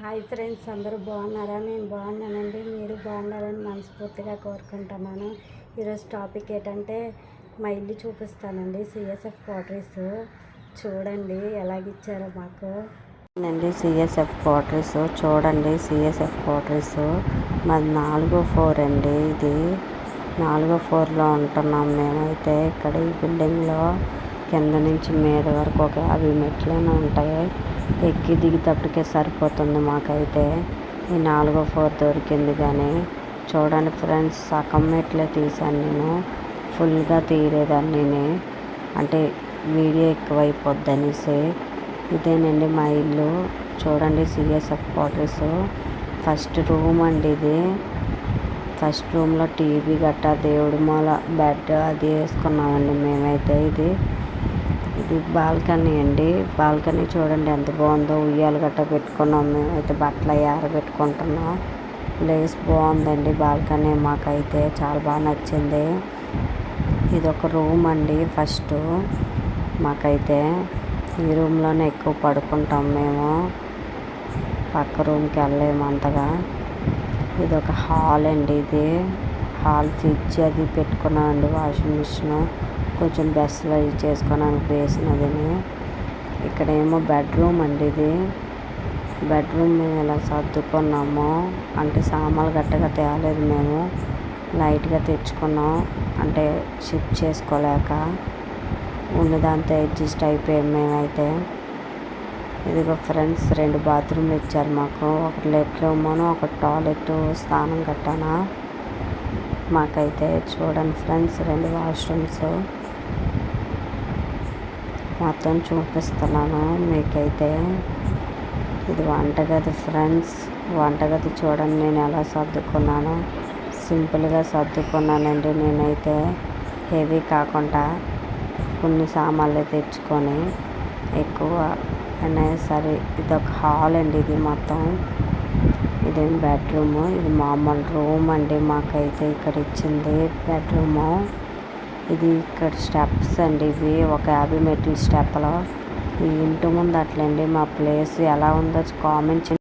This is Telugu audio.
హాయ్ ఫ్రెండ్స్ అందరూ బాగున్నారా? నేను బాగున్నానండి. మీరు బాగున్నారని మనస్ఫూర్తిగా కోరుకుంటున్నాను. ఈరోజు టాపిక్ ఏంటంటే మా ఇల్లు చూపిస్తానండి. సిఎస్ఎఫ్ క్వార్టరీస్ చూడండి ఎలాగిచ్చారో మాకు. అండి సిఎస్ఎఫ్ క్వార్టరీస్ చూడండి. సిఎస్ఎఫ్ క్వార్టరీస్ మాది నాలుగో ఫోర్ అండి ఇది. నాలుగో ఫ్లోర్లో ఉంటున్నాం. మేమైతే ఇక్కడ ఈ బిల్డింగ్లో కింద నుంచి మీద వరకు ఒక యాభై మెట్లైనా ఉంటాయి. ఎక్కి దిగేటప్పటికే సరిపోతుంది మాకైతే. ఈ నాలుగో ఫ్లోర్ దొరికింది కానీ చూడండి ఫ్రెండ్స్ సగం మెట్లే తీసాను నేను. ఫుల్గా తీయలేదాన్ని అంటే వీడియో ఎక్కువైపోద్ది అనేసి. ఇదేనండి మా ఇల్లు. చూడండి సిఎస్ఎఫ్ క్వార్టర్స్ ఫస్ట్ రూమ్ అండి ఇది. ఫస్ట్ రూమ్లో టీవీ గట్ట దేవుడి మూల బెడ్ అది వేసుకున్నామండి మేమైతే ఇది. ఇది బాల్కనీ అండి. బాల్కనీ చూడండి ఎంత బాగుందో. ఉయ్యాలు గట్ట పెట్టుకున్నాం మేము. అయితే బట్టలు అవి ఆరబెట్టుకుంటున్నాం. ప్లేస్ బాగుందండి బాల్కనీ మాకైతే. చాలా బాగా నచ్చింది. ఇది ఒక రూమ్ అండి ఫస్ట్. మాకైతే ఈ రూమ్లోనే ఎక్కువ పడుకుంటాం మేము. పక్క రూమ్కి వెళ్ళలేము అంతగా. ఇది ఒక హాల్ అండి ఇది. హాల్ ఫ్రిడ్జ్ అది పెట్టుకున్నామండి వాషింగ్ మిషన్. కొంచెం బెస్ట్ అవి చేసుకోవడానికి వేసినది ఇక్కడ ఇక్కడేమో బెడ్రూమ్ అండి ఇది. బెడ్రూమ్ మేము ఇలా సర్దుకున్నాము అంటే సామాన్లు గట్టగా తేలేదు మేము. లైట్గా తెచ్చుకున్నాం. అంటే షిఫ్ట్ చేసుకోలేక ఉన్నదాంతో అడ్జస్ట్ అయిపోయాం మేమైతే. ఇదిగో ఫ్రెండ్స్ రెండు బాత్రూమ్లు ఇచ్చారు మాకు. ఒకటి లెట్రూమ్ ఒక టాయిలెట్ స్నానం గట్టానా మాకైతే చూడండి ఫ్రెండ్స్ రెండు వాష్రూమ్స్ మొత్తం చూపిస్తున్నాను. మీకైతే ఇది వంటగది ఫ్రెండ్స్. వంటగది చూడండి నేను ఎలా సర్దుకున్నాను. సింపుల్గా సర్దుకున్నానండి. నేనైతే హెవీ కాకుండా కొన్ని సామాన్లు తెచ్చుకొని ఎక్కువ అయినా సరే ఇది ఒక హాల్ అండి ఇది మొత్తం. ఇదేం బెడ్రూమ్? ఇది మామూలు రూమ్ అండి. మాకైతే ఇక్కడ ఇచ్చింది బెడ్రూము. ఇది ఇక్కడ స్టెప్స్ అండి ఇవి. ఒక యాభై మెట్ల స్టెప్లో ఈ ఇంటి ముందు అట్లండి. మా ప్లేస్ ఎలా ఉందో కామెంట్